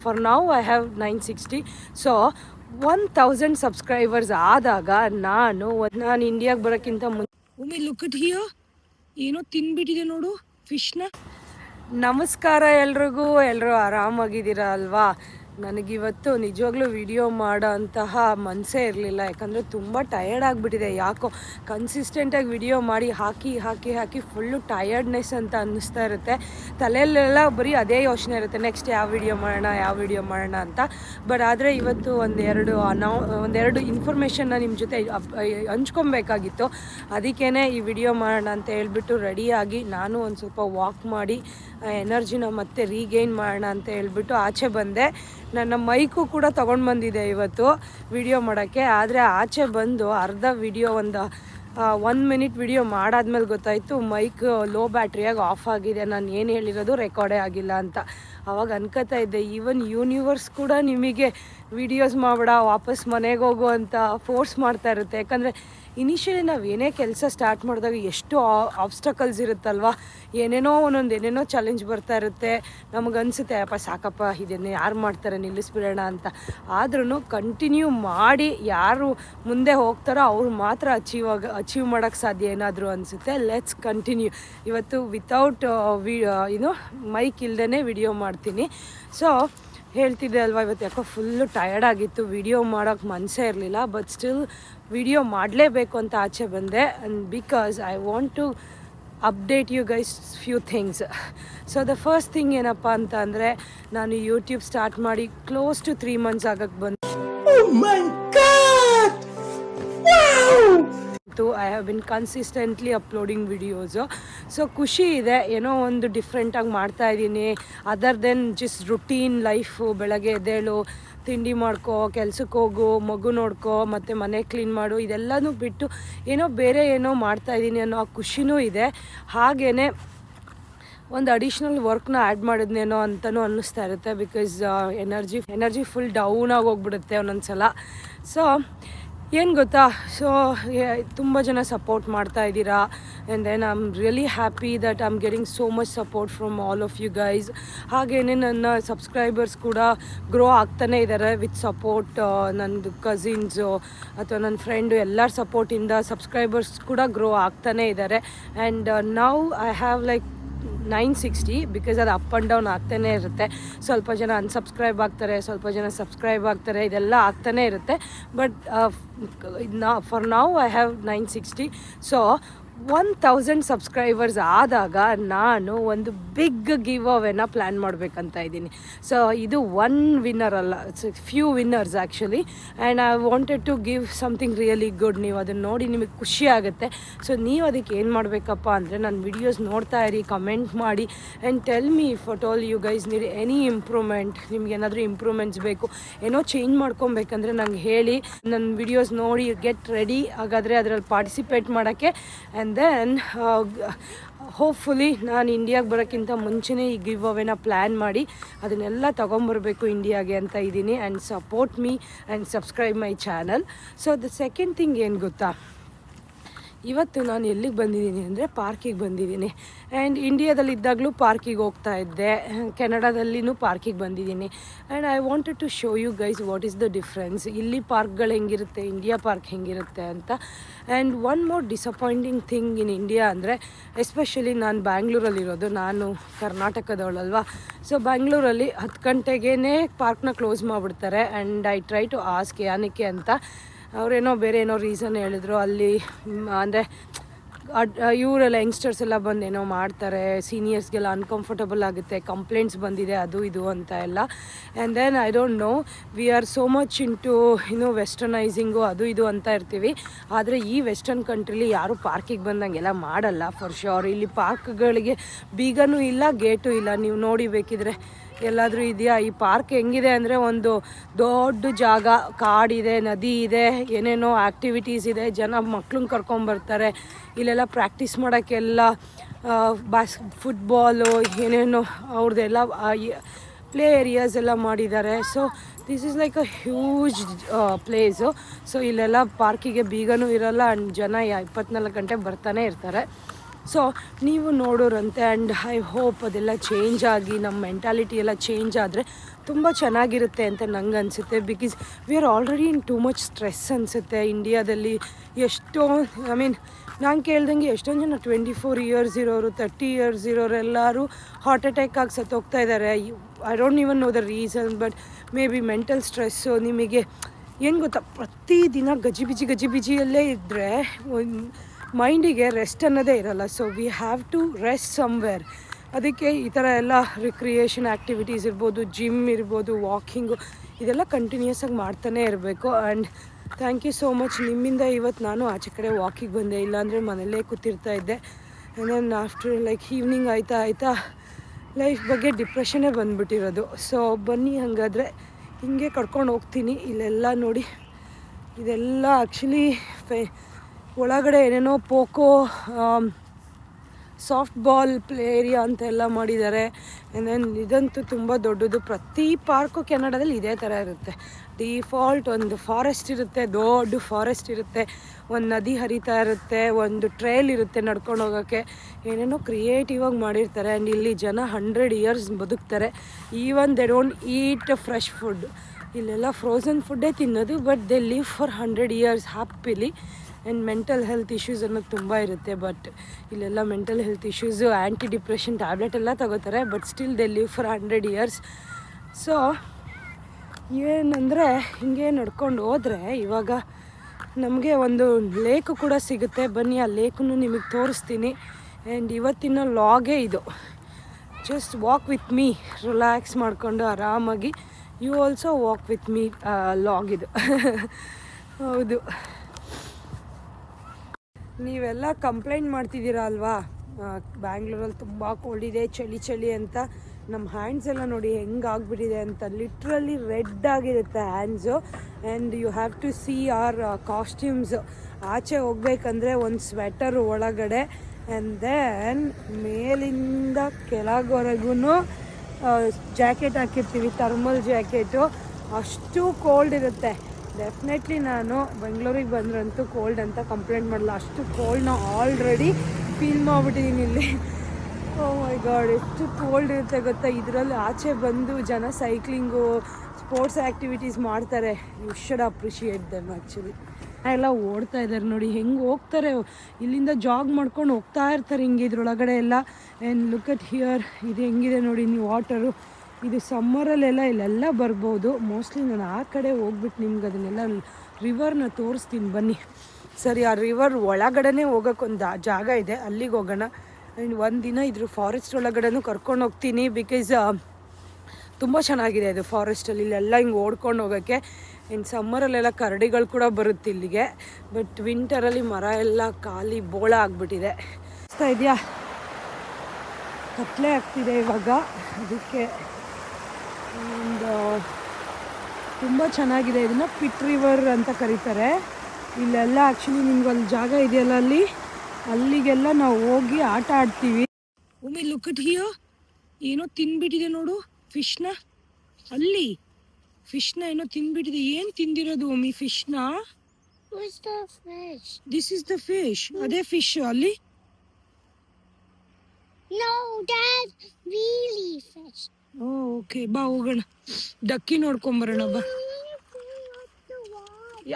For now I have nine sixty so one thousand subscribers ಆದಾಗ ನಾನು ನಾನು ಇಂಡಿಯಾಗೆ ಬರೋಕ್ಕಿಂತ ಮುಂಚೆ ಒಮ್ಮೆ ಲುಕ್ ಇಟ್ ಹಿಯೋ ಏನೋ ತಿನ್ಬಿಟ್ಟಿದೆ ನೋಡು ಫಿಶ್ನ ನಮಸ್ಕಾರ ಎಲ್ರಿಗೂ ಎಲ್ಲರೂ ಆರಾಮಾಗಿದ್ದೀರಾ ಅಲ್ವಾ? ನನಗಿವತ್ತು ನಿಜವಾಗ್ಲೂ ವಿಡಿಯೋ ಮಾಡೋ ಅಂತಹ ಮನಸ್ಸೇ ಇರಲಿಲ್ಲ. ಯಾಕಂದರೆ ತುಂಬ ಟಯರ್ಡ್ ಆಗಿಬಿಟ್ಟಿದೆ. ಯಾಕೋ ಕನ್ಸಿಸ್ಟೆಂಟಾಗಿ ವಿಡಿಯೋ ಮಾಡಿ ಹಾಕಿ ಹಾಕಿ ಹಾಕಿ ಫುಲ್ಲು ಟಯರ್ಡ್ನೆಸ್ ಅಂತ ಅನ್ನಿಸ್ತಾ ಇರುತ್ತೆ. ತಲೆಯಲ್ಲೆಲ್ಲ ಬರೀ ಅದೇ ಯೋಚನೆ ಇರುತ್ತೆ. ನೆಕ್ಸ್ಟ್ ಯಾವ ವಿಡಿಯೋ ಮಾಡೋಣ, ಯಾವ ವಿಡಿಯೋ ಮಾಡೋಣ ಅಂತ. ಬಟ್ ಆದರೆ ಇವತ್ತು ಒಂದೆರಡು ಅನೌ ಒಂದೆರಡು ಇನ್ಫಾರ್ಮೇಷನ್ನ ನಿಮ್ಮ ಜೊತೆ ಹಂಚ್ಕೊಬೇಕಾಗಿತ್ತು. ಅದಕ್ಕೇ ಈ ವಿಡಿಯೋ ಮಾಡೋಣ ಅಂತ ಹೇಳ್ಬಿಟ್ಟು ರೆಡಿಯಾಗಿ ನಾನು ಒಂದು ಸ್ವಲ್ಪ ವಾಕ್ ಮಾಡಿ ಎನರ್ಜಿನ ಮತ್ತೆ ರೀಗೈನ್ ಮಾಡೋಣ ಅಂತ ಹೇಳ್ಬಿಟ್ಟು ಆಚೆ ಬಂದೆ. ನನ್ನ ಮೈಕು ಕೂಡ ತೊಗೊಂಡು ಬಂದಿದೆ ಇವತ್ತು. ವಿಡಿಯೋ ಮಾಡೋಕ್ಕೆ. ಆದರೆ ಆಚೆ ಬಂದು ಅರ್ಧ ವಿಡಿಯೋ ಒಂದು ಒನ್ ಮಿನಿಟ್ ವಿಡಿಯೋ ಮಾಡಾದ್ಮೇಲೆ ಗೊತ್ತಾಯಿತು, ಮೈಕ್ ಲೋ ಬ್ಯಾಟ್ರಿಯಾಗಿ ಆಫ್ ಆಗಿದೆ. ನಾನು ಏನು ಹೇಳಿರೋದು ರೆಕಾರ್ಡೇ ಆಗಿಲ್ಲ ಅಂತ. ಅವಾಗ ಅನ್ಕೋತಾ ಇದ್ದೆ ಈವನ್ ಯೂನಿವರ್ಸ್ ಕೂಡ ನಿಮಗೆ ವಿಡಿಯೋಸ್ ಮಾಡಬೇಡ, ವಾಪಸ್ ಮನೆಗೆ ಹೋಗು ಅಂತ ಫೋರ್ಸ್ ಮಾಡ್ತಾ ಇರುತ್ತೆ. ಯಾಕಂದರೆ ಇನಿಷಿಯಲಿ ನಾವು ಏನೇ ಕೆಲಸ ಸ್ಟಾರ್ಟ್ ಮಾಡಿದಾಗ ಎಷ್ಟು ಆಬ್ಸ್ಟಕಲ್ಸ್ ಇರುತ್ತಲ್ವ? ಏನೇನೋ ಒಂದೊಂದು, ಏನೇನೋ ಚಾಲೆಂಜ್ ಬರ್ತಾ ಇರುತ್ತೆ. ನಮಗನ್ಸುತ್ತೆ ಅಪ್ಪ, ಸಾಕಪ್ಪ, ಇದನ್ನು ಯಾರು ಮಾಡ್ತಾರೆ, ನಿಲ್ಲಿಸ್ಬಿಡೋಣ ಅಂತ. ಆದ್ರೂ ಕಂಟಿನ್ಯೂ ಮಾಡಿ ಯಾರು ಮುಂದೆ ಹೋಗ್ತಾರೋ ಅವ್ರು ಮಾತ್ರ ಅಚೀವ್ ಆಗ ಅಚೀವ್ ಮಾಡೋಕ್ಕೆ ಸಾಧ್ಯ ಏನಾದರೂ ಅನಿಸುತ್ತೆ ಲೆಟ್ಸ್ ಕಂಟಿನ್ಯೂ ಇವತ್ತು ವಿತೌಟ್ ವಿ ಏನು ಮೈಕ್ ಇಲ್ದೇ ವಿಡಿಯೋ ಮಾಡ್ತೀನಿ. ಸೊ ಹೇಳ್ತಿದ್ದೆ ಅಲ್ವಾ, ಇವತ್ತು ಯಾಕೋ ಫುಲ್ಲು ಟಯರ್ಡ್ ಆಗಿತ್ತು ವಿಡಿಯೋ ಮಾಡೋಕ್ಕೆ ಮನಸ್ಸೇ ಇರಲಿಲ್ಲ ಬಟ್ ಸ್ಟಿಲ್ ವಿಡಿಯೋ ಮಾಡಲೇಬೇಕು ಅಂತ ಆಚೆ ಬಂದೆ. And because I want to update you guys few things so the first thing ಏನಪ್ಪ ಅಂತ ಅಂದರೆ, ನಾನು ಯೂಟ್ಯೂಬ್ ಸ್ಟಾರ್ಟ್ ಮಾಡಿ ಕ್ಲೋಸ್ ಟು ತ್ರೀ ಮಂತ್ಸ್ ಆಗಕ್ಕೆ ಬಂದು. I have been consistently uploading videos so ಖುಷಿ ಇದೆ. ಏನೋ ಒಂದು ಡಿಫ್ರೆಂಟಾಗಿ ಮಾಡ್ತಾ ಇದ್ದೀನಿ. Other than just routine life ಬೆಳಗ್ಗೆ ಎದ್ದೇಳು, ತಿಂಡಿ ಮಾಡ್ಕೋ ಕೆಲ್ಸಕ್ಕೆ ಹೋಗು, ಮಗು ನೋಡ್ಕೋ, ಮತ್ತು ಮನೆ ಕ್ಲೀನ್ ಮಾಡು, ಇದೆಲ್ಲನೂ ಬಿಟ್ಟು ಏನೋ ಬೇರೆ ಏನೋ ಮಾಡ್ತಾಯಿದ್ದೀನಿ ಅನ್ನೋ ಆ ಖುಷಿನೂ ಇದೆ. ಹಾಗೇ ಒಂದು ಅಡಿಷ್ನಲ್ ವರ್ಕ್ನ ಆ್ಯಡ್ ಮಾಡಿದ್ನೇನೋ ಅಂತಲೂ ಅನ್ನಿಸ್ತಾ ಇರುತ್ತೆ because energy energy full down ಆಗಿ ಹೋಗ್ಬಿಡುತ್ತೆ ಒಂದೊಂದು ಸಲ ಸೊ ಏನು ಗೊತ್ತಾ? ಸೊ ತುಂಬ ಜನ ಸಪೋರ್ಟ್ ಮಾಡ್ತಾ ಇದ್ದೀರಾ. And then I am really happy that I am getting so much support from all of you guys ಹಾಗೆಯೇ ನನ್ನ ಸಬ್ಸ್ಕ್ರೈಬರ್ಸ್ ಕೂಡ ಗ್ರೋ ಆಗ್ತಾನೆ ಇದ್ದಾರೆ ವಿತ್ ಸಪೋರ್ಟ್ ನನ್ನದು ಕಸಿನ್ಸು ಅಥವಾ ನನ್ನ ಫ್ರೆಂಡು ಎಲ್ಲರ ಸಪೋರ್ಟಿಂದ ಸಬ್ಸ್ಕ್ರೈಬರ್ಸ್ ಕೂಡ ಗ್ರೋ ಆಗ್ತಾನೆ ಇದ್ದಾರೆ and now I have like nine sixty because ಅದು ಅಪ್ ಆ್ಯಂಡ್ ಡೌನ್ ಆಗ್ತಾನೆ ಇರುತ್ತೆ. ಸ್ವಲ್ಪ ಜನ ಅನ್ಸಬ್ಸ್ಕ್ರೈಬ್ ಆಗ್ತಾರೆ, ಸ್ವಲ್ಪ ಜನ ಸಬ್ಸ್ಕ್ರೈಬ್ ಆಗ್ತಾರೆ, ಇದೆಲ್ಲ ಆಗ್ತಾನೆ ಇರುತ್ತೆ. ಬಟ್ ನಾ ಫಾರ್ ನಾವು I have nine sixty. So one thousand subscribers ಆದಾಗ ನಾನು ಒಂದು ಬಿಗ್ ಗಿವ್ ಅವೇನ ಪ್ಲ್ಯಾನ್ ಮಾಡಬೇಕಂತ ಇದ್ದೀನಿ. ಸೊ ಇದು ಒನ್ ವಿನ್ನರ್ ಅಲ್ಲ few winners actually and I wanted to give something really good ನೀವು ಅದನ್ನು ನೋಡಿ ನಿಮಗೆ ಖುಷಿ ಆಗುತ್ತೆ. ಸೊ ನೀವು ಅದಕ್ಕೆ ಏನು ಮಾಡಬೇಕಪ್ಪ ಅಂದರೆ ನನ್ನ ವಿಡಿಯೋಸ್ ನೋಡ್ತಾ ಇರಿ ಕಮೆಂಟ್ ಮಾಡಿ. And tell me what all you guys ನೀರಿ ಎನಿ ಇಂಪ್ರೂವ್ಮೆಂಟ್ ನಿಮ್ಗೆ ಏನಾದರೂ ಇಂಪ್ರೂವ್ಮೆಂಟ್ಸ್ ಬೇಕು, ಏನೋ ಚೇಂಜ್ ಮಾಡ್ಕೊಬೇಕಂದ್ರೆ ನಂಗೆ ಹೇಳಿ. ನನ್ನ ವಿಡಿಯೋಸ್ ನೋಡಿ ಗೆಟ್ ರೆಡಿ ಹಾಗಾದರೆ ಅದರಲ್ಲಿ ಪಾರ್ಟಿಸಿಪೇಟ್ ಮಾಡೋಕ್ಕೆ. ಆ್ಯಂಡ್ ದೆನ್ ಹೋಪ್ಫುಲಿ ನಾನು ಇಂಡಿಯಾಗೆ ಬರೋಕ್ಕಿಂತ ಮುಂಚೆನೇ ಈ ಗಿವ್ ಅವೇನ ಪ್ಲ್ಯಾನ್ ಮಾಡಿ ಅದನ್ನೆಲ್ಲ ತೊಗೊಂಬರ್ಬೇಕು ಇಂಡಿಯಾಗೆ ಅಂತ ಇದ್ದೀನಿ. And support me and subscribe my channel so the second thing ಏನು ಗೊತ್ತಾ? ಇವತ್ತು ನಾನು ಎಲ್ಲಿಗೆ ಬಂದಿದ್ದೀನಿ ಅಂದರೆ ಪಾರ್ಕಿಗೆ ಬಂದಿದ್ದೀನಿ. ಆ್ಯಂಡ್ ಇಂಡಿಯಾದಲ್ಲಿದ್ದಾಗಲೂ ಪಾರ್ಕಿಗೆ ಹೋಗ್ತಾ ಇದ್ದೆ. ಕೆನಡಾದಲ್ಲಿನೂ ಪಾರ್ಕಿಗೆ ಬಂದಿದ್ದೀನಿ. And I wanted to show you guys what is the difference ಇಲ್ಲಿ ಪಾರ್ಕ್ಗಳು ಹೆಂಗಿರುತ್ತೆ ಇಂಡಿಯಾ ಪಾರ್ಕ್ ಹೆಂಗಿರುತ್ತೆ ಅಂತ. And one more disappointing thing in India ಅಂದರೆ ಎಸ್ಪೆಷಲಿ ನಾನು ಬ್ಯಾಂಗ್ಳೂರಲ್ಲಿರೋದು ನಾನು ಕರ್ನಾಟಕದವಳಲ್ವಾ. ಸೊ ಬ್ಯಾಂಗ್ಳೂರಲ್ಲಿ ಹತ್ತು ಗಂಟೆಗೇ ಪಾರ್ಕ್ನ ಕ್ಲೋಸ್ ಮಾಡಿಬಿಡ್ತಾರೆ. And I try to ask ಯಾನಕ್ಕೆ ಅಂತ. ಅವರೇನೋ ಬೇರೆ ಏನೋ ರೀಸನ್ ಹೇಳಿದ್ರು. ಅಲ್ಲಿ ಅಂದರೆ ಇವರೆಲ್ಲ ಯಂಗ್ಸ್ಟರ್ಸ್ ಎಲ್ಲ ಬಂದು ಏನೋ ಮಾಡ್ತಾರೆ. ಸೀನಿಯರ್ಸ್ಗೆಲ್ಲ ಅನ್ಕಂಫರ್ಟಬಲ್ ಆಗುತ್ತೆ. ಕಂಪ್ಲೇಂಟ್ಸ್ ಬಂದಿದೆ, ಅದು ಇದು ಅಂತ ಎಲ್ಲ. And then I don't know we are so much into ಇನ್ನು ವೆಸ್ಟರ್ನೈಸಿಂಗು ಅದು ಇದು ಅಂತ ಇರ್ತೀವಿ. ಆದರೆ ಈ ವೆಸ್ಟರ್ನ್ ಕಂಟ್ರಿಲಿ ಯಾರೂ ಪಾರ್ಕಿಗೆ ಬಂದಂಗೆಲ್ಲ ಮಾಡಲ್ಲ ಫಾರ್ ಶೋರ್ ಇಲ್ಲಿ ಪಾರ್ಕ್ಗಳಿಗೆ ಬೀಗನೂ ಇಲ್ಲ ಗೇಟು ಇಲ್ಲ. ನೀವು ನೋಡಿ ಬೇಕಿದ್ರೆ ಎಲ್ಲಾದರೂ ಇದೆಯಾ? ಈ ಪಾರ್ಕ್ ಹೆಂಗಿದೆ ಅಂದರೆ ಒಂದು ದೊಡ್ಡ ಜಾಗ, ಕಾಡಿದೆ, ನದಿ ಇದೆ, ಏನೇನೋ ಆ್ಯಕ್ಟಿವಿಟೀಸ್ ಇದೆ. ಜನ ಮಕ್ಳನ್ನ ಕರ್ಕೊಂಬರ್ತಾರೆ ಇಲ್ಲೆಲ್ಲ ಪ್ರಾಕ್ಟೀಸ್ ಮಾಡೋಕ್ಕೆಲ್ಲ ಬಾಸ್ ಫುಟ್ಬಾಲು ಏನೇನೋ ಅವ್ರದ್ದೆಲ್ಲ ಪ್ಲೇ ಏರಿಯಾಸ್ ಎಲ್ಲ ಮಾಡಿದ್ದಾರೆ. So this is like a huge place so ಇಲ್ಲೆಲ್ಲ ಪಾರ್ಕಿಗೆ ಬೀಗನೂ ಇರಲ್ಲ. ಆ್ಯಂಡ್ ಜನ ಇಪ್ಪತ್ನಾಲ್ಕು ಗಂಟೆ ಬರ್ತಾನೆ ಇರ್ತಾರೆ. ಸೊ ನೀವು ನೋಡೋರಂತೆ ಆ್ಯಂಡ್ ಐ ಹೋಪ್ ಅದೆಲ್ಲ ಚೇಂಜ್ ಆಗಿ ನಮ್ಮ ಮೆಂಟಾಲಿಟಿ ಎಲ್ಲ ಚೇಂಜ್ ಆದರೆ ತುಂಬ ಚೆನ್ನಾಗಿರುತ್ತೆ ಅಂತ ನಂಗೆ ಅನಿಸುತ್ತೆ. Because we are already in too much stress ಅನಿಸುತ್ತೆ. ಇಂಡಿಯಾದಲ್ಲಿ ಎಷ್ಟೋ ಐ ಮೀನ್ ನಾನು ಕೇಳ್ದಂಗೆ ಎಷ್ಟೊಂದು ಜನ ಟ್ವೆಂಟಿ ಫೋರ್ ಇಯರ್ಸ್ ಇರೋರು ತರ್ಟಿ ಇಯರ್ಸ್ ಇರೋರು ಎಲ್ಲರೂ ಹಾರ್ಟ್ ಅಟ್ಯಾಕ್ ಆಗಿ ಸತ್ತೋಗ್ತಾ ಇದ್ದಾರೆ I don't even know the reason but maybe mental stress ನಿಮಗೆ ಏನು ಗೊತ್ತಾ ಪ್ರತಿದಿನ ಗಜಿಬಿಜಿ ಗಜಿಬಿಜಿಯಲ್ಲೇ ಇದ್ದರೆ ಮೈಂಡಿಗೆ ರೆಸ್ಟ್ ಅನ್ನೋದೇ ಇರಲ್ಲ. So we have to rest somewhere ಅದಕ್ಕೆ ಈ ಥರ ಎಲ್ಲ ರಿಕ್ರಿಯೇಷನ್ ಆ್ಯಕ್ಟಿವಿಟೀಸ್ ಇರ್ಬೋದು ಜಿಮ್ ಇರ್ಬೋದು ವಾಕಿಂಗು ಇದೆಲ್ಲ ಕಂಟಿನ್ಯೂಸ್ ಆಗಿ ಮಾಡ್ತಾನೆ ಇರಬೇಕು. And thank you so much ನಿಮ್ಮಿಂದ ಇವತ್ತು ನಾನು ಆಚೆ ಕಡೆ ವಾಕಿಗೆ ಬಂದೆ. ಇಲ್ಲಾಂದರೆ ಮನೆಯಲ್ಲೇ ಕೂತಿರ್ತಾ ಇದ್ದೆ. ಆ್ಯಂಡ್ ಆಫ್ಟರ್ ಲೈಕ್ ಈವ್ನಿಂಗ್ ಆಯ್ತಾ ಆಯ್ತಾ ಲೈಫ್ ಬಗ್ಗೆ ಡಿಪ್ರೆಷನ್ನೇ ಬಂದುಬಿಟ್ಟಿರೋದು. ಸೊ ಬನ್ನಿ ಹಾಗಾದರೆ. ಹಿಂಗೆ ಕರ್ಕೊಂಡು ಹೋಗ್ತೀನಿ. ಇಲ್ಲೆಲ್ಲ ನೋಡಿ. ಇದೆಲ್ಲ ಆ್ಯಕ್ಚುಲಿ ಫೆ ಒಳಗಡೆ ಏನೇನೋ ಪೋಕೋ ಸಾಫ್ಟ್ ಬಾಲ್ ಪ್ಲೇ ಏರಿಯಾ ಅಂತೆಲ್ಲ ಮಾಡಿದ್ದಾರೆ. ಇದಂತೂ ತುಂಬ ದೊಡ್ಡದು. ಪ್ರತಿ ಪಾರ್ಕು ಕೆನಡಾದಲ್ಲಿ ಇದೇ ಥರ ಇರುತ್ತೆ. ಡಿಫಾಲ್ಟ್ ಒಂದು ಫಾರೆಸ್ಟ್ ಇರುತ್ತೆ, ದೊಡ್ಡ ಫಾರೆಸ್ಟ್ ಇರುತ್ತೆ. ಒಂದು ನದಿ ಹರಿತಾ ಇರುತ್ತೆ, ಒಂದು ಟ್ರೈಲ್ ಇರುತ್ತೆ ನಡ್ಕೊಂಡು ಹೋಗೋಕ್ಕೆ. ಏನೇನೋ ಕ್ರಿಯೇಟಿವ್ ಆಗಿ ಮಾಡಿರ್ತಾರೆ. ಆ್ಯಂಡ್ ಇಲ್ಲಿ ಜನ ಹಂಡ್ರೆಡ್ ಇಯರ್ಸ್ ಬದುಕ್ತಾರೆ. Even they don't eat fresh food ಇಲ್ಲೆಲ್ಲ ಫ್ರೋಝನ್ ಫುಡ್ಡೇ ತಿನ್ನೋದು but they live for hundred years happily and mental health issues ಅನ್ನೋದು ತುಂಬ ಇರುತ್ತೆ ಬಟ್ ಇಲ್ಲೆಲ್ಲ mental health issues anti depression tablet ಎಲ್ಲ ತಗೋತಾರೆ but still they live for hundred years so ಏನಂದರೆ, ಹಿಂಗೆ ನಡ್ಕೊಂಡು ಹೋದರೆ ಇವಾಗ ನಮಗೆ ಒಂದು ಲೇಕು ಕೂಡ ಸಿಗುತ್ತೆ. ಬನ್ನಿ, ಆ ಲೇಕನ್ನು ನಿಮಗೆ ತೋರಿಸ್ತೀನಿ. ಆ್ಯಂಡ್ ಇವತ್ತಿನ ಲಾಗೇ ಇದು. Just walk with me relax ಮಾಡಿಕೊಂಡು ಆರಾಮಾಗಿ. You also walk with me log ಇದು. ಹೌದು. ನೀವೆಲ್ಲ ಕಂಪ್ಲೇಂಟ್ ಮಾಡ್ತಿದ್ದೀರಾ ಅಲ್ವಾ? ಬ್ಯಾಂಗ್ಳೂರಲ್ಲಿ ತುಂಬ ಕೋಲ್ಡ್ ಇದೆ, ಚಳಿ ಚಳಿ ಅಂತ. ನಮ್ಮ ಹ್ಯಾಂಡ್ಸ್ ಎಲ್ಲ ನೋಡಿ ಹೆಂಗೆ ಆಗ್ಬಿಟ್ಟಿದೆ ಅಂತ ಲಿಟ್ರಲಿ ರೆಡ್ ಆಗಿರುತ್ತೆ hands and you have to see our costumes ಆಚೆ ಹೋಗ್ಬೇಕಂದ್ರೆ ಒಂದು ಸ್ವೆಟರ್ ಒಳಗಡೆ ಆ್ಯಂಡ್ ದೆನ್ ಮೇಲಿಂದ ಕೆಳಗೊರೆಗೂ ಜಾಕೆಟ್ ಹಾಕಿರ್ತೀವಿ ಥರ್ಮಲ್ ಜಾಕೆಟು ಅಷ್ಟು ಕೋಲ್ಡ್ ಇರುತ್ತೆ. ಡೆಫಿನೆಟ್ಲಿ ನಾನು ಬೆಂಗಳೂರಿಗೆ ಬಂದ್ರಂತೂ ಕೋಲ್ಡ್ ಅಂತ ಕಂಪ್ಲೇಂಟ್ ಮಾಡಲ್ಲ ಅಷ್ಟು ಕೋಲ್ಡ್ನ ಆಲ್ರೆಡಿ ಫೀಲ್ ಮಾಡಿಬಿಟ್ಟಿದ್ದೀನಿ ಇಲ್ಲಿ. ಓ ಮೈ ಗಾಡ್ ಎಷ್ಟು ಕೋಲ್ಡ್ ಇರುತ್ತೆ ಗೊತ್ತಾ? ಇದರಲ್ಲಿ ಆಚೆ ಬಂದು ಜನ ಸೈಕ್ಲಿಂಗು ಸ್ಪೋರ್ಟ್ಸ್ ಆ್ಯಕ್ಟಿವಿಟೀಸ್ ಮಾಡ್ತಾರೆ. You should appreciate them actually ಎಲ್ಲ ಓಡ್ತಾ ಇದ್ದಾರೆ ನೋಡಿ, ಹೆಂಗೆ ಹೋಗ್ತಾರೆ? ಇಲ್ಲಿಂದ ಜಾಗ್ ಮಾಡ್ಕೊಂಡು ಹೋಗ್ತಾ ಇರ್ತಾರೆ ಹಿಂಗೆ ಇದ್ರೊಳಗಡೆ ಎಲ್ಲ. ಆ್ಯಂಡ್ ಲುಕ್ ಅಟ್ ಹಿಯರ್ ಇದು ಹೆಂಗಿದೆ ನೋಡಿ ನೀವು ವಾಟರು ಇದು ಸಮ್ಮರಲ್ಲೆಲ್ಲ ಇಲ್ಲೆಲ್ಲ ಬರ್ಬೋದು. ಮೋಸ್ಟ್ಲಿ ನಾನು ಆ ಕಡೆ ಹೋಗ್ಬಿಟ್ಟು ನಿಮ್ಗೆ ಅದನ್ನೆಲ್ಲ ರಿವರ್ನ ತೋರಿಸ್ತೀನಿ ಬನ್ನಿ. ಸರಿ, ಆ ರಿವರ್ ಒಳಗಡೆನೇ ಹೋಗೋಕ್ಕೊಂದು ಜಾಗ ಇದೆ. ಅಲ್ಲಿಗೆ ಹೋಗೋಣ. ಆ್ಯಂಡ್ ಒಂದು ದಿನ ಇದ್ರ ಫಾರೆಸ್ಟ್ ಒಳಗಡೆನೂ ಕರ್ಕೊಂಡು ಹೋಗ್ತೀನಿ ಬಿಕಾಸ್ ತುಂಬ ಚೆನ್ನಾಗಿದೆ ಅದು ಫಾರೆಸ್ಟಲ್ಲಿ ಇಲ್ಲೆಲ್ಲ ಹಿಂಗೆ ಓಡ್ಕೊಂಡು ಹೋಗೋಕ್ಕೆ ಇನ್ನು ಸಮ್ಮರಲ್ಲೆಲ್ಲ ಕರಡಿಗಳು ಕೂಡ ಬರುತ್ತೆ ಇಲ್ಲಿಗೆ. ಬಟ್ ವಿಂಟರಲ್ಲಿ ಮರ ಎಲ್ಲ ಖಾಲಿ ಬೋಳ ಆಗಿಬಿಟ್ಟಿದೆ. ಇದೆಯಾ? ಕತ್ಲೆ ಆಗ್ತಿದೆ ಇವಾಗ. ಅದಕ್ಕೆ ಒಂದು ತುಂಬ ಚೆನ್ನಾಗಿದೆ. ಇದನ್ನು ಪಿಟ್ ರಿವರ್ ಅಂತ ಕರೀತಾರೆ. ಇಲ್ಲೆಲ್ಲ ಆ್ಯಕ್ಚುಲಿ ನಿಮ್ಗೆ ಅಲ್ಲಿ ಜಾಗ ಇದೆಯಲ್ಲ ಅಲ್ಲಿ? ಅಲ್ಲಿಗೆಲ್ಲ ನಾವು ಹೋಗಿ ಆಟ ಆಡ್ತೀವಿ. ಒಮ್ಮೆ ಲುಕ್ ಹಿಯೋ ಏನೋ ತಿನ್ಬಿಟ್ಟಿದೆ ನೋಡು ಫಿಶ್ನ ಅಲ್ಲಿ ಫಿಶ್ನ ಏನೋ ತಿನ್ಬಿಟ್ಟಿದೆ. ಏನು ತಿಂದಿರೋದು ಒಮ್ಮಿ ಫಿಶ್ನ? ದಿಸ್ ಇಸ್ ದ ಫಿಶ್ ಅದೇ ಫಿಶ್ ಅಲ್ಲಿ? No, Dad, really fish. Okay ಬಾ, ಹೋಗೋಣ. ಡಕ್ಕಿ ನೋಡ್ಕೊಂಬರೋಣ, ಬಾ.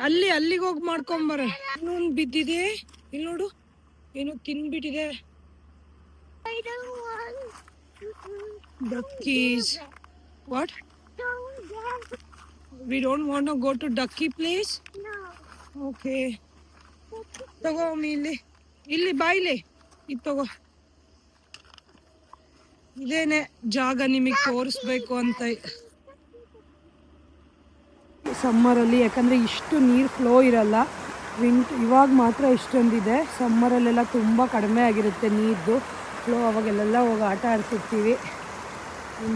ಅಲ್ಲಿ, ಅಲ್ಲಿಗೆ ಹೋಗಿ ಮಾಡ್ಕೊಂಬರ ಇನ್ನೊಂದು ಬಿದ್ದಿದೆ. ಇಲ್ಲಿ ನೋಡು. ಏನೋ ತಿನ್ಬಿಟ್ಟಿದೆ. Duckies what we don't want go to ducky place. Okay ತಗೋ ಇಲ್ಲಿ. ಇಲ್ಲಿ ಬಾಯಿಲಿ ಇದು ತಗೋ. ಇದೇನೆ ಜಾಗ ನಿಮಗೆ ತೋರಿಸ್ಬೇಕು ಅಂತ. ಸಮ್ಮರಲ್ಲಿ ಯಾಕಂದರೆ ಇಷ್ಟು ನೀರು ಫ್ಲೋ ಇರಲ್ಲ. ವಿಂಟ್ ಇವಾಗ ಮಾತ್ರ ಇಷ್ಟೊಂದಿದೆ. ಸಮ್ಮರಲ್ಲೆಲ್ಲ ತುಂಬ ಕಡಿಮೆ ಆಗಿರುತ್ತೆ ನೀರ್ದು. ಫ್ಲೋ ಅವಾಗೆಲ್ಲ ಹೋಗಿ ಆಟ ಆಡ್ತಿರ್ತೀವಿ.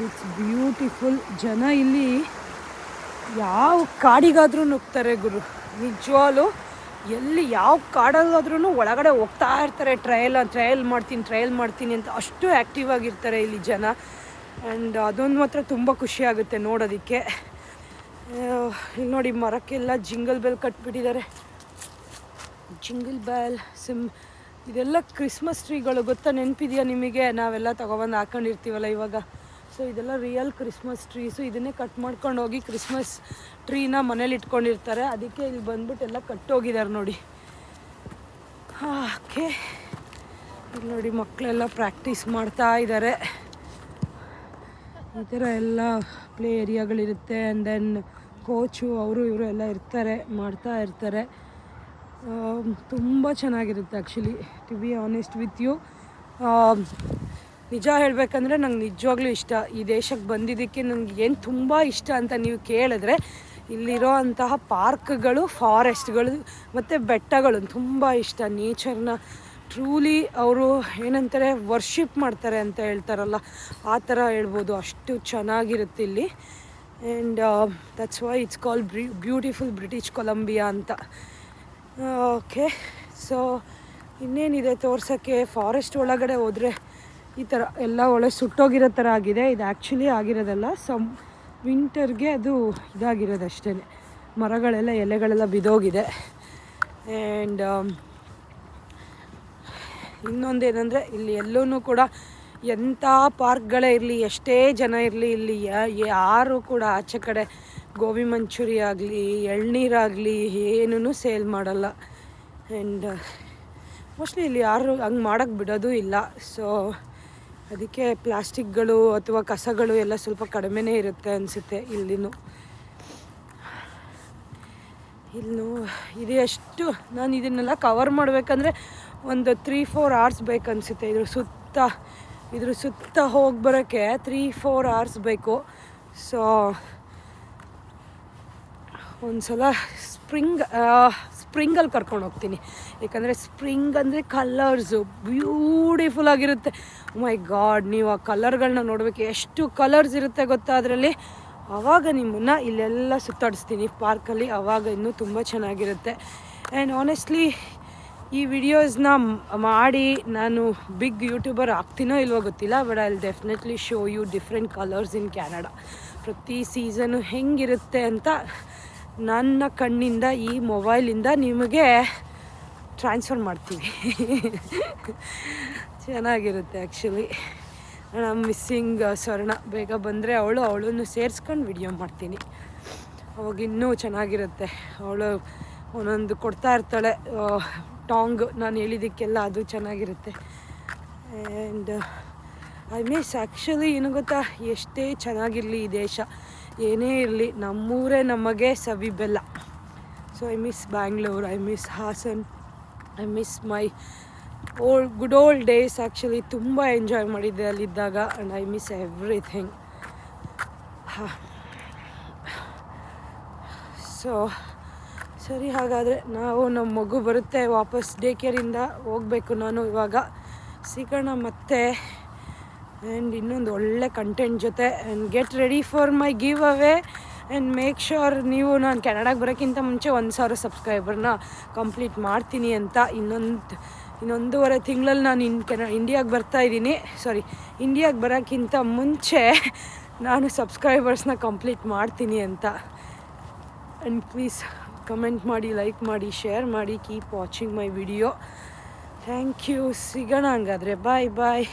ಇಟ್ಸ್ ಬ್ಯೂಟಿಫುಲ್ ಜನ ಇಲ್ಲಿ ಯಾವ ಕಾಡಿಗಾದರೂ ನುಗ್ತಾರೆ ಗುರು. ನಿಜವಾಲು ಎಲ್ಲಿ ಯಾವ ಕಾಡಲ್ಲಾದ್ರೂ ಒಳಗಡೆ ಹೋಗ್ತಾ ಇರ್ತಾರೆ. ಟ್ರಯಲ್ ಟ್ರಯಲ್ ಮಾಡ್ತೀನಿ ಟ್ರಯಲ್ ಮಾಡ್ತೀನಿ ಅಂತ ಅಷ್ಟು ಆ್ಯಕ್ಟಿವ್ ಆಗಿರ್ತಾರೆ ಇಲ್ಲಿ ಜನ. ಆ್ಯಂಡ್ ಅದೊಂದು ಮಾತ್ರ ತುಂಬ ಖುಷಿ ಆಗುತ್ತೆ ನೋಡೋದಕ್ಕೆ. ಇಲ್ಲಿ ನೋಡಿ ಮರಕ್ಕೆಲ್ಲ ಜಿಂಗಲ್ ಬೆಲ್ ಕಟ್ಬಿಟ್ಟಿದ್ದಾರೆ. ಜಿಂಗಲ್ ಬೆಲ್, ಸಿಮ್, ಇದೆಲ್ಲ ಕ್ರಿಸ್ಮಸ್ ಟ್ರೀಗಳು ಗೊತ್ತಾ? ನೆನಪಿದೆಯಾ ನಿಮಗೆ? ನಾವೆಲ್ಲ ತೊಗೊಬಂದು ಹಾಕೊಂಡಿರ್ತೀವಲ್ಲ ಇವಾಗ. ಸೊ, ಇದೆಲ್ಲ ರಿಯಲ್ ಕ್ರಿಸ್ಮಸ್ ಟ್ರೀಸು. ಇದನ್ನೇ ಕಟ್ ಮಾಡ್ಕೊಂಡು ಹೋಗಿ ಕ್ರಿಸ್ಮಸ್ ಟ್ರೀನ ಮನೇಲಿ ಇಟ್ಕೊಂಡಿರ್ತಾರೆ. ಅದಕ್ಕೆ ಇಲ್ಲಿ ಬಂದ್ಬಿಟ್ಟು ಎಲ್ಲ ಕಟ್ಟೋಗಿದ್ದಾರೆ ನೋಡಿ. ಓಕೆ. ಇಲ್ಲಿ ನೋಡಿ ಮಕ್ಕಳೆಲ್ಲ ಪ್ರಾಕ್ಟೀಸ್ ಮಾಡ್ತಾ ಇದ್ದಾರೆ ಈ ಥರ ಎಲ್ಲ ಪ್ಲೇ ಏರಿಯಾಗಳಿರುತ್ತೆ. ಆ್ಯಂಡ್ ದೆನ್ ಕೋಚು, ಅವರು, ಇವರು ಎಲ್ಲ ಇರ್ತಾರೆ, ಮಾಡ್ತಾ ಇರ್ತಾರೆ. ತುಂಬ ಚೆನ್ನಾಗಿರುತ್ತೆ actually to be honest with you ನಿಜ ಹೇಳಬೇಕಂದ್ರೆ ನಂಗೆ ನಿಜವಾಗ್ಲೂ ಇಷ್ಟ. ಈ ದೇಶಕ್ಕೆ ಬಂದಿದ್ದಕ್ಕೆ ನನಗೆ ಏನು ತುಂಬ ಇಷ್ಟ ಅಂತ ನೀವು ಕೇಳಿದ್ರೆ ಇಲ್ಲಿರೋ ಅಂತಹ ಪಾರ್ಕ್ಗಳು, ಫಾರೆಸ್ಟ್ಗಳು ಮತ್ತು ಬೆಟ್ಟಗಳು ತುಂಬ ಇಷ್ಟ. ನೇಚರ್ನ ಟ್ರೂಲಿ ಅವರು ಏನಂತಾರೆ ವರ್ಷಿಪ್ ಮಾಡ್ತಾರೆ ಅಂತ ಹೇಳ್ತಾರಲ್ಲ, ಆ ಥರ ಹೇಳ್ಬೋದು. ಅಷ್ಟು ಚೆನ್ನಾಗಿರುತ್ತೆ ಇಲ್ಲಿ. And that's why it's call ಬ್ರಿ beautiful British Columbia ಅಂತ. ಓಕೆ ಸೊ ಇನ್ನೇನಿದೆ ತೋರ್ಸೋಕ್ಕೆ? ಫಾರೆಸ್ಟ್ ಒಳಗಡೆ ಹೋದರೆ ಈ ಥರ ಎಲ್ಲ ಒಳ್ಳೆ ಸುಟ್ಟೋಗಿರೋ ಥರ ಆಗಿದೆ. ಇದು ಆ್ಯಕ್ಚುಲಿ ಆಗಿರೋದಲ್ಲ. ಸಮ್ ವಿಂಟರ್ಗೆ ಅದು ಇದಾಗಿರೋದು ಅಷ್ಟೇ ಮರಗಳೆಲ್ಲ ಎಲೆಗಳೆಲ್ಲ ಬಿದೋಗಿದೆ. ಆ್ಯಂಡ್ ಇನ್ನೊಂದೇನೆಂದರೆ ಇಲ್ಲಿ ಎಲ್ಲೂ ಕೂಡ ಎಂಥ ಪಾರ್ಕ್ಗಳೇ ಇರಲಿ, ಎಷ್ಟೇ ಜನ ಇರಲಿ, ಇಲ್ಲಿ ಯಾರು ಕೂಡ ಆಚೆ ಕಡೆ ಗೋಬಿ ಮಂಚೂರಿ ಆಗಲಿ ಎಳ್ನೀರಾಗಲಿ ಏನೂ ಸೇಲ್ ಮಾಡಲ್ಲ. ಆ್ಯಂಡ್ ಮೋಸ್ಟ್ಲಿ ಇಲ್ಲಿ ಯಾರು ಹಂಗೆ ಮಾಡೋಕ್ಕೆ ಬಿಡೋದು ಇಲ್ಲ. ಸೊ ಅದಕ್ಕೆ ಪ್ಲಾಸ್ಟಿಕ್ಗಳು ಅಥವಾ ಕಸಗಳು ಎಲ್ಲ ಸ್ವಲ್ಪ ಕಡಿಮೆನೇ ಇರುತ್ತೆ ಅನಿಸುತ್ತೆ ಇಲ್ಲಿನೂ. ಇಲ್ಲಿ ಇದು ಎಷ್ಟು, ನಾನು ಇದನ್ನೆಲ್ಲ ಕವರ್ ಮಾಡಬೇಕಂದ್ರೆ ಒಂದು ತ್ರೀ ಫೋರ್ ಅವರ್ಸ್ ಬೇಕನ್ಸುತ್ತೆ. ಇದ್ರ ಸುತ್ತ ಇದ್ರ ಸುತ್ತ ಹೋಗಿ ಬರೋಕ್ಕೆ ತ್ರೀ ಫೋರ್ ಅವರ್ಸ್ ಬೇಕು. ಸೊ ಒಂದು ಸಲ ಸ್ಪ್ರಿಂಗ್ ಸ್ಪ್ರಿಂಗಲ್ಲಿ ಕರ್ಕೊಂಡು ಹೋಗ್ತೀನಿ. ಯಾಕಂದರೆ ಸ್ಪ್ರಿಂಗ್ ಅಂದರೆ ಕಲರ್ಸು ಬ್ಯೂಟಿಫುಲ್ ಆಗಿರುತ್ತೆ. ಮೈ ಗಾಡ್ ನೀವು ಆ ಕಲರ್ಗಳನ್ನ ನೋಡಬೇಕು, ಎಷ್ಟು ಕಲರ್ಸ್ ಇರುತ್ತೆ ಗೊತ್ತಾ ಅದರಲ್ಲಿ? ಆವಾಗ ನಿಮ್ಮನ್ನು ಇಲ್ಲೆಲ್ಲ ಸುತ್ತಾಡಿಸ್ತೀನಿ. ಪಾರ್ಕಲ್ಲಿ ಆವಾಗ ಇನ್ನೂ ತುಂಬ ಚೆನ್ನಾಗಿರುತ್ತೆ. ಆ್ಯಂಡ್ ಆನೆಸ್ಟ್ಲಿ ಈ ವಿಡಿಯೋಸ್ನ ಮಾಡಿ ನಾನು ಬಿಗ್ ಯೂಟ್ಯೂಬರ್ ಆಗ್ತೀನೋ ಇಲ್ವೋ ಗೊತ್ತಿಲ್ಲ but I will definitely show you different colours in Canada ಪ್ರತಿ ಸೀಸನು ಹೆಂಗಿರುತ್ತೆ ಅಂತ ನನ್ನ ಕಣ್ಣಿಂದ ಈ ಮೊಬೈಲಿಂದ ನಿಮಗೆ ಟ್ರಾನ್ಸ್ಫರ್ ಮಾಡ್ತೀವಿ ಚೆನ್ನಾಗಿರುತ್ತೆ ಆ್ಯಕ್ಚುಲಿ ನಮ್ಮ ಮಿಸ್ಸಿಂಗ್ ಸ್ವರ್ಣ, ಬೇಗ ಬಂದರೆ ಅವಳು ಅವಳನ್ನು ಸೇರಿಸ್ಕೊಂಡು ವಿಡಿಯೋ ಮಾಡ್ತೀನಿ. ಅವಾಗ ಇನ್ನೂ ಚೆನ್ನಾಗಿರುತ್ತೆ. ಅವಳು ಒಂದೊಂದು ಕೊಡ್ತಾ ಇರ್ತಾಳೆ. ಟಾಂಗ್ ನಾನು ಹೇಳಿದ್ದಕ್ಕೆಲ್ಲ ಅದು ಚೆನ್ನಾಗಿರುತ್ತೆ. ಆ್ಯಂಡ್ ಐ ಮೀನ್ಸ್ ಆ್ಯಕ್ಚುಲಿ ಏನು ಗೊತ್ತಾ, ಎಷ್ಟೇ ಚೆನ್ನಾಗಿರಲಿ ಈ ದೇಶ. ಏನೇ ಇರಲಿ, ನಮ್ಮೂರೇ ನಮಗೆ ಸವಿ ಬೆಲ್ಲ. So I miss Bangalore I miss Hassan I miss my old good old days actually ತುಂಬ ಎಂಜಾಯ್ ಮಾಡಿದ್ದೆ ಅಲ್ಲಿದ್ದಾಗ and I miss everything so ಸರಿ, ಹಾಗಾದರೆ ನಾವು ನಮ್ಮ ಮಗು ಬರುತ್ತೆ ವಾಪಸ್ ಡೇ ಕೇರಿಂದ ಹೋಗಬೇಕು ನಾನು ಇವಾಗ. ಸಿಗೋಣ ಮತ್ತೆ ಆ್ಯಂಡ್ ಇನ್ನೊಂದು ಒಳ್ಳೆ ಕಂಟೆಂಟ್ ಜೊತೆ and get ready for my giveaway and make sure ನೀವು ನಾನು ಕೆನಡಾಗೆ ಬರೋಕ್ಕಿಂತ ಮುಂಚೆ ಒಂದು ಸಾವಿರ ಸಬ್ಸ್ಕ್ರೈಬರ್ನ ಕಂಪ್ಲೀಟ್ ಮಾಡ್ತೀನಿ ಅಂತ ಇನ್ನೊಂದು, ಇನ್ನೊಂದೂವರೆ ತಿಂಗಳಲ್ಲಿ ನಾನು ಇನ್ ಕೆನ ಇಂಡಿಯಾಗೆ ಬರ್ತಾ ಇದ್ದೀನಿ. ಸಾರಿ ಇಂಡಿಯಾಗೆ ಬರೋಕ್ಕಿಂತ ಮುಂಚೆ ನಾನು ಸಬ್ಸ್ಕ್ರೈಬರ್ಸ್ನ ಕಂಪ್ಲೀಟ್ ಮಾಡ್ತೀನಿ ಅಂತ. ಆ್ಯಂಡ್ ಪ್ಲೀಸ್ ಕಮೆಂಟ್ ಮಾಡಿ ಲೈಕ್ ಮಾಡಿ ಶೇರ್ ಮಾಡಿ keep watching my video thank you ಸಿಗೋಣ ಹಂಗಾದರೆ. ಬಾಯ್ ಬಾಯ್